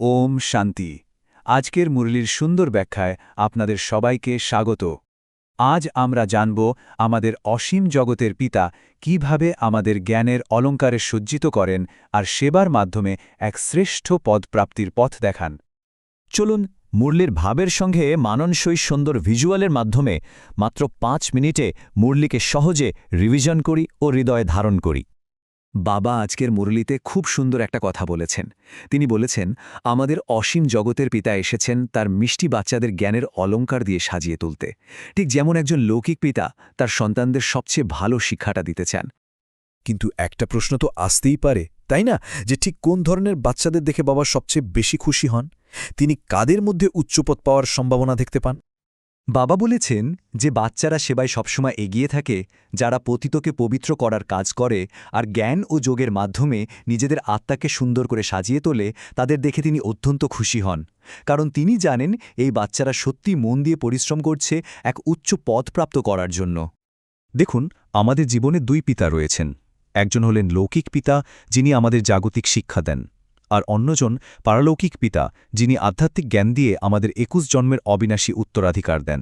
ওম শান্তি। আজকের মুরলির সুন্দর ব্যাখ্যায় আপনাদের সবাইকে স্বাগত। আজ আমরা জানব আমাদের অসীম জগতের পিতা কীভাবে আমাদের জ্ঞানের অলঙ্কারে সজ্জিত করেন আর সেবার মাধ্যমে এক শ্রেষ্ঠ পদ প্রাপ্তির পথ দেখান। চলুন মুরলির ভাবের সঙ্গে মাননসই সুন্দর ভিজুয়ালের মাধ্যমে মাত্র পাঁচ মিনিটে মুরলিকে সহজে রিভিশন করি ও হৃদয়ে ধারণ করি। বাবা আজকের মুরলিতে খুব সুন্দর একটা কথা বলেছেন। তিনি বলেছেন, আমাদের অসীম জগতের পিতা এসেছেন তার মিষ্টি বাচ্চাদের জ্ঞানের অলঙ্কার দিয়ে সাজিয়ে তুলতে। ঠিক যেমন একজন লৌকিক পিতা তার সন্তানদের সবচেয়ে ভালো শিক্ষাটা দিতে চান। কিন্তু একটা প্রশ্ন তো আসতেই পারে, তাই না? যে ঠিক কোন ধরনের বাচ্চাদের দেখে বাবা সবচেয়ে বেশি খুশি হন? তিনি কাদের মধ্যে উচ্চপদ পাওয়ার সম্ভাবনা দেখতে পান? বাবা বলেছেন যে বাচ্চারা সেবায় সবসময় এগিয়ে থাকে, যারা পতিতকে পবিত্র করার কাজ করে আর জ্ঞান ও যোগের মাধ্যমে নিজেদের আত্মাকে সুন্দর করে সাজিয়ে তোলে, তাদের দেখে তিনি অত্যন্ত খুশি হন। কারণ তিনি জানেন এই বাচ্চারা সত্যি মন দিয়ে পরিশ্রম করছে এক উচ্চ পদ প্রাপ্ত করার জন্য। দেখুন, আমাদের জীবনে দুই পিতা রয়েছেন। একজন হলেন লৌকিক পিতা, যিনি আমাদের জাগতিক শিক্ষা দেন। আর অন্যজন পারলৌকিক পিতা, যিনি আধ্যাত্মিক জ্ঞান দিয়ে আমাদের একুশ জন্মের অবিনাশী উত্তরাধিকার দেন।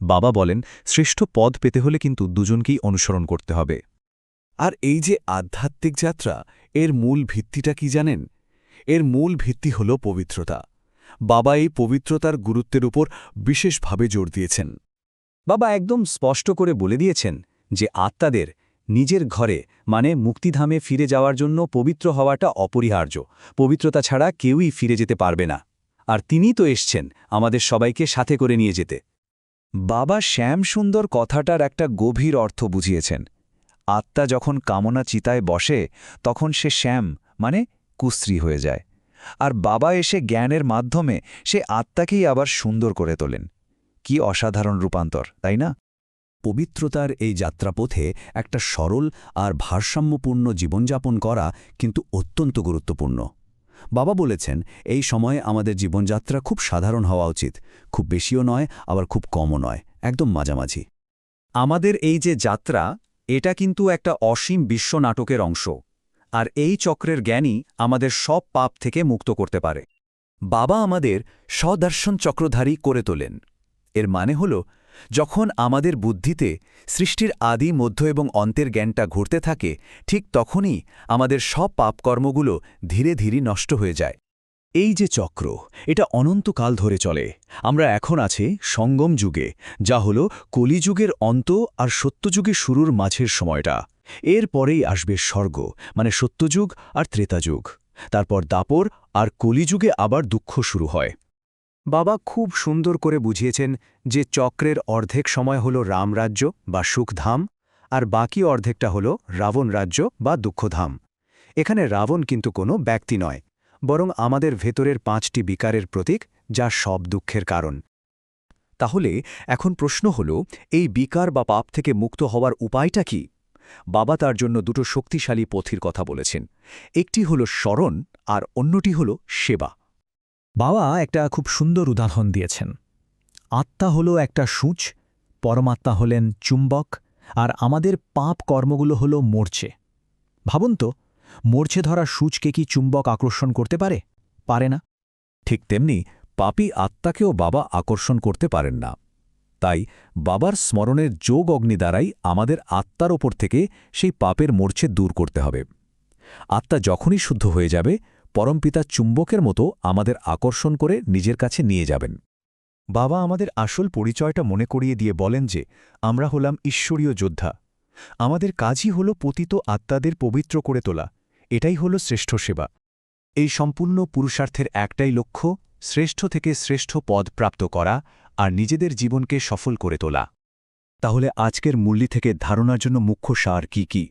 বাবা বলেন, শ্রেষ্ঠ পদ পেতে হলে কিন্তু দুজনকেই অনুসরণ করতে হবে। আর এই যে আধ্যাত্মিক যাত্রা, এর মূল ভিত্তিটা কি জানেন? এর মূল ভিত্তি হল পবিত্রতা। বাবা এই পবিত্রতার গুরুত্বের উপর বিশেষভাবে জোর দিয়েছেন। বাবা একদম স্পষ্ট করে বলে দিয়েছেন যে আত্মাদের নিজের ঘরে মানে মুক্তিধামে ফিরে যাওয়ার জন্য পবিত্র হওয়াটা অপরিহার্য। পবিত্রতা ছাড়া কেউই ফিরে যেতে পারবে না। আর তিনি তো এসছেন আমাদের সবাইকে সাথে করে নিয়ে যেতে। বাবা শ্যাম সুন্দর কথাটার একটা গভীর অর্থ বুঝিয়েছেন। আত্মা যখন কামনা চিতায় বসে, তখন সে শ্যাম মানে কুশ্রী হয়ে যায়। আর বাবা এসে জ্ঞানের মাধ্যমে সে আত্মাকেই আবার সুন্দর করে তোলেন। কি অসাধারণ রূপান্তর, তাই না? পবিত্রতার এই যাত্রাপথে একটা সরল আর ভারসাম্যপূর্ণ জীবনযাপন করা কিন্তু অত্যন্ত গুরুত্বপূর্ণ। বাবা বলেছেন, এই সময়ে আমাদের জীবনযাত্রা খুব সাধারণ হওয়া উচিত। খুব বেশিও নয়, আবার খুব কমও নয়। একদম মাঝামাঝি। আমাদের এই যে যাত্রা, এটা কিন্তু একটা অসীম বিশ্ব নাটকের অংশ, আর এই চক্রের জ্ঞানই আমাদের সব পাপ থেকে মুক্ত করতে পারে। বাবা আমাদের সদর্শন চক্রধারী করে তোলেন। এর মানে হল যখন আমাদের বুদ্ধিতে সৃষ্টির আদি, মধ্য এবং অন্তের জ্ঞানটা ঘুরতে থাকে, ঠিক তখনই আমাদের সব পাপকর্মগুলো ধীরে ধীরে নষ্ট হয়ে যায়। এই যে চক্র, এটা অনন্তকাল ধরে চলে। আমরা এখন আছি সঙ্গম যুগে, যা হল কলিযুগের অন্ত আর সত্যযুগে শুরুর মাঝের সময়টা। এর পরেই আসবে স্বর্গ মানে সত্যযুগ আর ত্রেতাযুগ। তারপর দাপর আর কলিযুগে আবার দুঃখ শুরু হয়। বাবা খুব সুন্দর করে বুঝিয়েছেন যে চক্রের অর্ধেক সময় হল রামরাজ্য বা সুখধাম, আর বাকি অর্ধেকটা হল রাবণ রাজ্য বা দুঃখধাম। এখানে রাবণ কিন্তু কোনো ব্যক্তি নয়, বরং আমাদের ভেতরের পাঁচটি বিকারের প্রতীক, যা সব দুঃখের কারণ। তাহলে এখন প্রশ্ন হল, এই বিকার বা পাপ থেকে মুক্ত হওয়ার উপায়টা কি? বাবা তার জন্য দুটো শক্তিশালী পথির কথা বলেছেন, একটি হল স্মরণ আর অন্যটি হল সেবা। বাবা একটা খুব সুন্দর উদাহরণ দিয়েছেন। আত্মা হল একটা সূচ, পরমাত্মা হলেন চুম্বক, আর আমাদের পাপ কর্মগুলো হল মোর্চে। ভাবুন তো, মোর্চে ধরা সূচকে কি চুম্বক আকর্ষণ করতে পারে? পারে না। ঠিক তেমনি পাপী আত্মাকেও বাবা আকর্ষণ করতে পারেন না। তাই বাবার স্মরণের যোগ অগ্নি দ্বারাই আমাদের আত্মার ওপর থেকে সেই পাপের মোর্চে দূর করতে হবে। আত্মা যখনই শুদ্ধ হয়ে যাবে পরমপিতা চুম্বকের মতো আমাদের আকর্ষণ করে নিজের কাছে নিয়ে যাবেন। বাবা আমাদের আসল পরিচয়টা মনে করিয়ে দিয়ে বলেন যে, আমরা হলাম ঈশ্বরীয় যোদ্ধা। আমাদের কাজই হল পতিত আত্মাদের পবিত্র করে তোলা। এটাই হল শ্রেষ্ঠ সেবা। এই সম্পূর্ণ পুরুষার্থের একটাই লক্ষ্য, শ্রেষ্ঠ থেকে শ্রেষ্ঠ পদ প্রাপ্ত করা আর নিজেদের জীবনকে সফল করে তোলা। তাহলে আজকের মূল্যি থেকে ধারণার জন্য মুখ্য সার কি কি?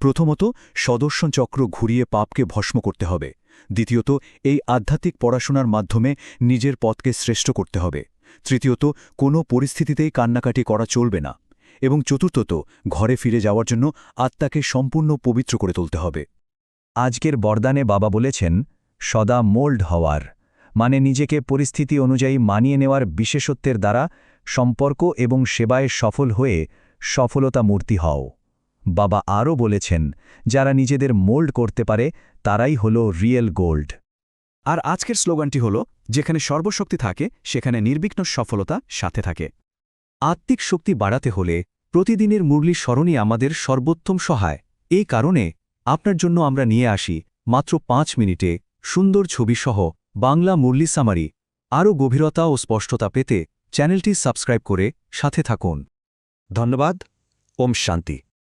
প্রথমত সদর্শন চক্র ঘুরিয়ে পাপকে ভস্ম করতে হবে। দ্বিতীয়ত, এই আধ্যাত্মিক পড়াশোনার মাধ্যমে নিজের পথকে শ্রেষ্ঠ করতে হবে। তৃতীয়ত, কোনো পরিস্থিতিতেই কান্নাকাটি করা চলবে না। এবং চতুর্থত, ঘরে ফিরে যাওয়ার জন্য আত্মাকে সম্পূর্ণ পবিত্র করে তুলতে হবে। আজকের বরদানে বাবা বলেছেন, সদা মোল্ড হওয়ার। মানে নিজেকে পরিস্থিতি অনুযায়ী মানিয়ে নেওয়ার বিশেষত্বের দ্বারা সম্পর্ক এবং সেবায় সফল হয়ে সফলতা মূর্তি হও। বাবা আরও বলেছেন, যারা নিজেদের মোল্ড করতে পারে, তারাই হল রিয়েল গোল্ড। আর আজকের স্লোগানটি হল, যেখানে সর্বশক্তি থাকে, সেখানে নির্বিঘ্ন সফলতা সাথে থাকে। আত্মিক শক্তি বাড়াতে হলে প্রতিদিনের মুরলি স্মরণই আমাদের সর্বোত্তম সহায়। এই কারণে আপনার জন্য আমরা নিয়ে আসি মাত্র পাঁচ মিনিটে সুন্দর ছবিসহ বাংলা মুরলি সামারি। আরও গভীরতা ও স্পষ্টতা পেতে চ্যানেলটি সাবস্ক্রাইব করে সাথে থাকুন। ধন্যবাদ, ওম শান্তি।